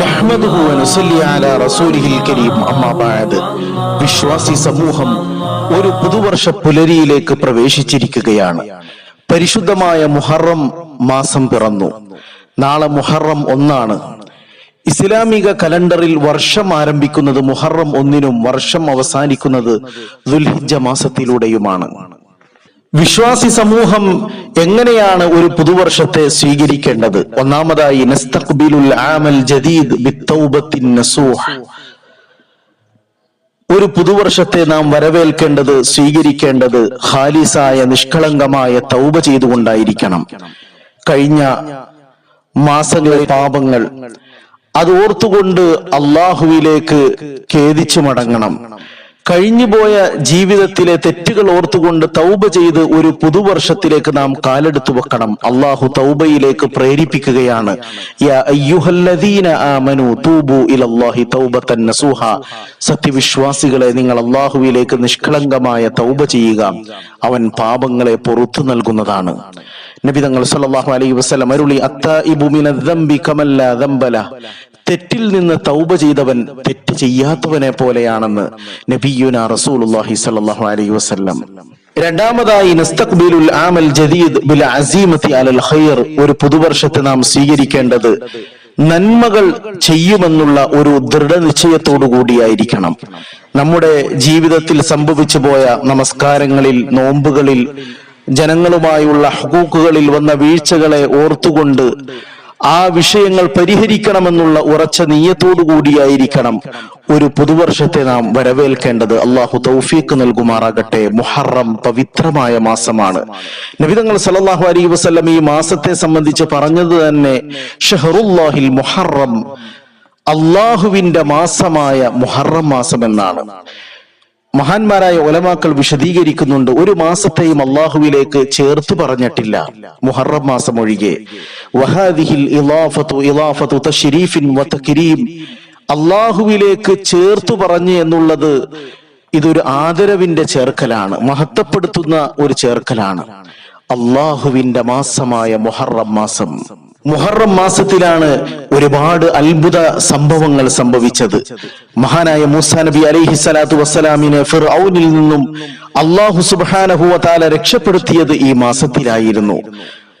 നഹ്മദുഹു അലാ റസൂലിഹിൽ കരീം അമ്മാ വിശ്വാസി സമൂഹം ഒരു പുതുവർഷ പുലരിയിലേക്ക് പ്രവേശിച്ചിരിക്കുകയാണ്. പരിശുദ്ധമായ മുഹറം മാസം പിറന്നു. നാളെ മുഹറം ഒന്നാണ്. ഇസ്ലാമിക കലണ്ടറിൽ വർഷം ആരംഭിക്കുന്നത് മുഹറം ഒന്നിനും വർഷം അവസാനിക്കുന്നത് ദുൽഹിജ മാസത്തിലൂടെയുമാണ്. വിശ്വാസി സമൂഹം എങ്ങനെയാണ് ഒരു പുതുവർഷത്തെ സ്വീകരിക്കേണ്ടത്? ഒന്നാമതായി നസ്തഖ്ബിലുൽ ആമൽ ജദീദ് ബിത്തൗബത്തിൻ ഒരു പുതുവർഷത്തെ നാം വരവേൽക്കേണ്ടത് സ്വീകരിക്കേണ്ടത് ഹാലിസായ നിഷ്കളങ്കമായ തൗബ ചെയ്തുകൊണ്ടായിരിക്കണം. കഴിഞ്ഞ മാസങ്ങളിലെ പാപങ്ങൾ അത് ഓർത്തുകൊണ്ട് അള്ളാഹുവിലേക്ക് ഖേദിച്ചു മടങ്ങണം. കഴിഞ്ഞുപോയ ജീവിതത്തിലെ തെറ്റുകൾ ഓർത്തുകൊണ്ട് തൗബ ചെയ്ത് ഒരു പുതുവർഷത്തിലേക്ക് നാം കാലെടുത്തു വെക്കണം. അള്ളാഹു തൗബയിലേക്ക് പ്രേരിപ്പിക്കുകയാണ്. സത്യവിശ്വാസികളെ നിങ്ങൾ അള്ളാഹുവിലേക്ക് നിഷ്കളങ്കമായ തൗബ ചെയ്യുക. അവൻ പാപങ്ങളെ പൊറത്തു നൽകുന്നതാണ്. നബി തങ്ങൾ സല്ലല്ലാഹു അലൈഹി വസല്ലം അരുളി അത്തായിബു മിനദ്ദംബി കമല്ല ദംബല തെറ്റിൽ നിന്ന് തൗബ ചെയ്തവൻ തെറ്റ് ചെയ്യാത്തവനെ പോലെയാണെന്ന് നബിയുന റസൂലുള്ളാഹി സ്വല്ലല്ലാഹു അലൈഹി വസല്ലം. രണ്ടാമതായി നസ്തഖ്ബിലുൽ ആമൽ ജദീദ് ബിൽ അസീമത്തി അലൽ ഖൈർ ഒരു പുതുവർഷത്തെ നാം സ്വീകരിക്കേണ്ടത് നന്മകൾ ചെയ്യുമെന്നുള്ള ഒരു ദൃഢനിശ്ചയത്തോടു കൂടിയായിരിക്കണം. നമ്മുടെ ജീവിതത്തിൽ സംഭവിച്ചു പോയ നമസ്കാരങ്ങളിൽ നോമ്പുകളിൽ ജനങ്ങളുമായുള്ള ഹുക്കൂക്കുകളിൽ വന്ന വീഴ്ചകളെ ഓർത്തുകൊണ്ട് ആ വിഷയങ്ങൾ പരിഹരിക്കണമെന്നുള്ള ഉറച്ച നീയത്തോടു കൂടിയായിരിക്കണം ഒരു പുതുവർഷത്തെ നാം വരവേൽക്കേണ്ടത്. അള്ളാഹു തൗഫീഖ് നൽകുമാറാകട്ടെ. മുഹറം പവിത്രമായ മാസമാണ്. നബിതങ്ങൾ സല്ലല്ലാഹു അലൈ വസ്ലം ഈ മാസത്തെ സംബന്ധിച്ച് പറഞ്ഞത് തന്നെ ഷെഹറുല്ലാഹിൽ മുഹറം അള്ളാഹുവിന്റെ മാസമായ മുഹറം മാസം എന്നാണ് മഹാന്മാരായ ഒലമാക്കൾ വിശദീകരിക്കുന്നുണ്ട് ഒരു മാസത്തെയും അള്ളാഹുവിലേക്ക് ചേർത്ത് പറഞ്ഞിട്ടില്ല. മുഹറം മാസം ഒഴികെ. വഹാദിഹിൽ അള്ളാഹുവിലേക്ക് ചേർത്തു പറഞ്ഞു എന്നുള്ളത് ഇതൊരു ആദരവിന്റെ ചേർക്കലാണ് മഹത്വപ്പെടുത്തുന്ന ഒരു ചേർക്കലാണ്. അള്ളാഹുവിന്റെ മാസമായ മുഹറം മാസം. മുഹറം മാസത്തിലാണ് ഒരുപാട് അത്ഭുത സംഭവങ്ങൾ സംഭവിച്ചത്. മഹാനായ മൂസ നബി അലൈഹി സ്വലാത്തു വസ്സലാമിനെ ഫിർഔനിൽ നിന്നും അള്ളാഹു സുബാനഹുവ താല രക്ഷപ്പെടുത്തിയത് ഈ മാസത്തിലായിരുന്നു.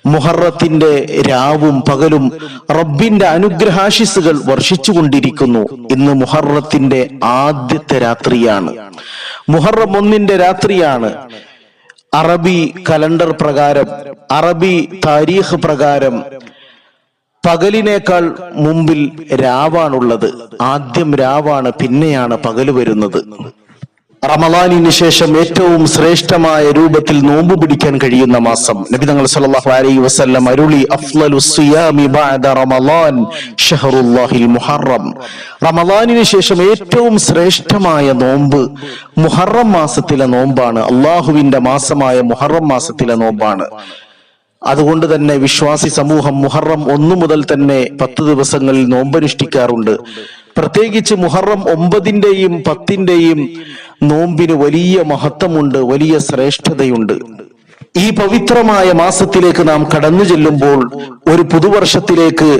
മുഹറത്തിന്റെ രാവും പകലും റബ്ബിന്റെ അനുഗ്രഹാശിസുകൾ വർഷിച്ചുകൊണ്ടിരിക്കുന്നു. ഇന്ന് മുഹറത്തിന്റെ ആദ്യത്തെ രാത്രിയാണ്. മുഹറം ഒന്നിന്റെ രാത്രിയാണ്. അറബി കലണ്ടർ പ്രകാരം അറബി താരീഖ് പ്രകാരം പകലിനേക്കാൾ മുമ്പിൽ രാവാണുള്ളത്. ആദ്യം രാവാണ് പിന്നെയാണ് പകൽ വരുന്നത്. റമലാനിന് ശേഷം ഏറ്റവും ശ്രേഷ്ഠമായ രൂപത്തിൽ നോമ്പ് പിടിക്കാൻ കഴിയുന്ന മാസം. നബി തങ്ങൾ സല്ലല്ലാഹു അലൈഹി വസല്ലം അരുളി അഫ്ളലു സിയാമി ബഅദ റമളാൻ ഷഹറുല്ലാഹിൽ മുഹറം. റമളാനിന് ശേഷം ഏറ്റവും ശ്രേഷ്ഠമായ നോമ്പ് മുഹറം മാസത്തിലെ നോമ്പാണ്. അള്ളാഹുവിന്റെ മാസമായ മുഹറം മാസത്തിലെ നോമ്പാണ്. അതുകൊണ്ട് തന്നെ വിശ്വാസി സമൂഹം മുഹറം ഒന്നു മുതൽ തന്നെ പത്ത് ദിവസങ്ങളിൽ നോമ്പനുഷ്ഠിക്കാറുണ്ട്. പ്രത്യേകിച്ച് മുഹറം ഒമ്പതിന്റെയും പത്തിന്റെയും നോമ്പിന് വലിയ മഹത്വമുണ്ട് വലിയ ശ്രേഷ്ഠതയുണ്ട്. ഈ പവിത്രമായ മാസത്തിലേക്ക് നാം കടന്നു ചെല്ലുമ്പോൾ ഒരു പുതുവർഷത്തിലേക്ക്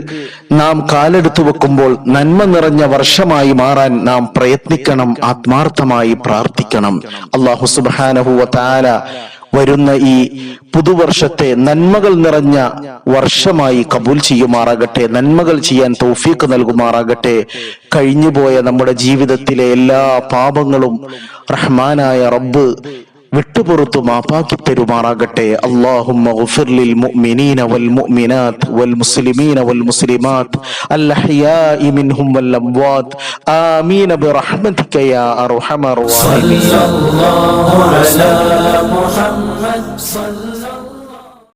നാം കാലെടുത്തു വെക്കുമ്പോൾ നന്മ നിറഞ്ഞ വർഷമായി മാറാൻ നാം പ്രയത്നിക്കണം ആത്മാർത്ഥമായി പ്രാർത്ഥിക്കണം. അള്ളാഹു സുബാനഹുവ താല വരുന്ന ഈ പുതുവർഷത്തെ നന്മകൾ നിറഞ്ഞ വർഷമായി കബൂൽ ചെയ്യുമാറാകട്ടെ നന്മകൾ ചെയ്യാൻ തൗഫീക്ക് നൽകുമാറാകട്ടെ കഴിഞ്ഞുപോയ നമ്മുടെ ജീവിതത്തിലെ എല്ലാ പാപങ്ങളും റഹ്മാനായ റബ്ബ് വിട്ടുപുറത്തു മാപ്പാക്കി തരുമാറാകട്ടെ അള്ളാഹുമ്മ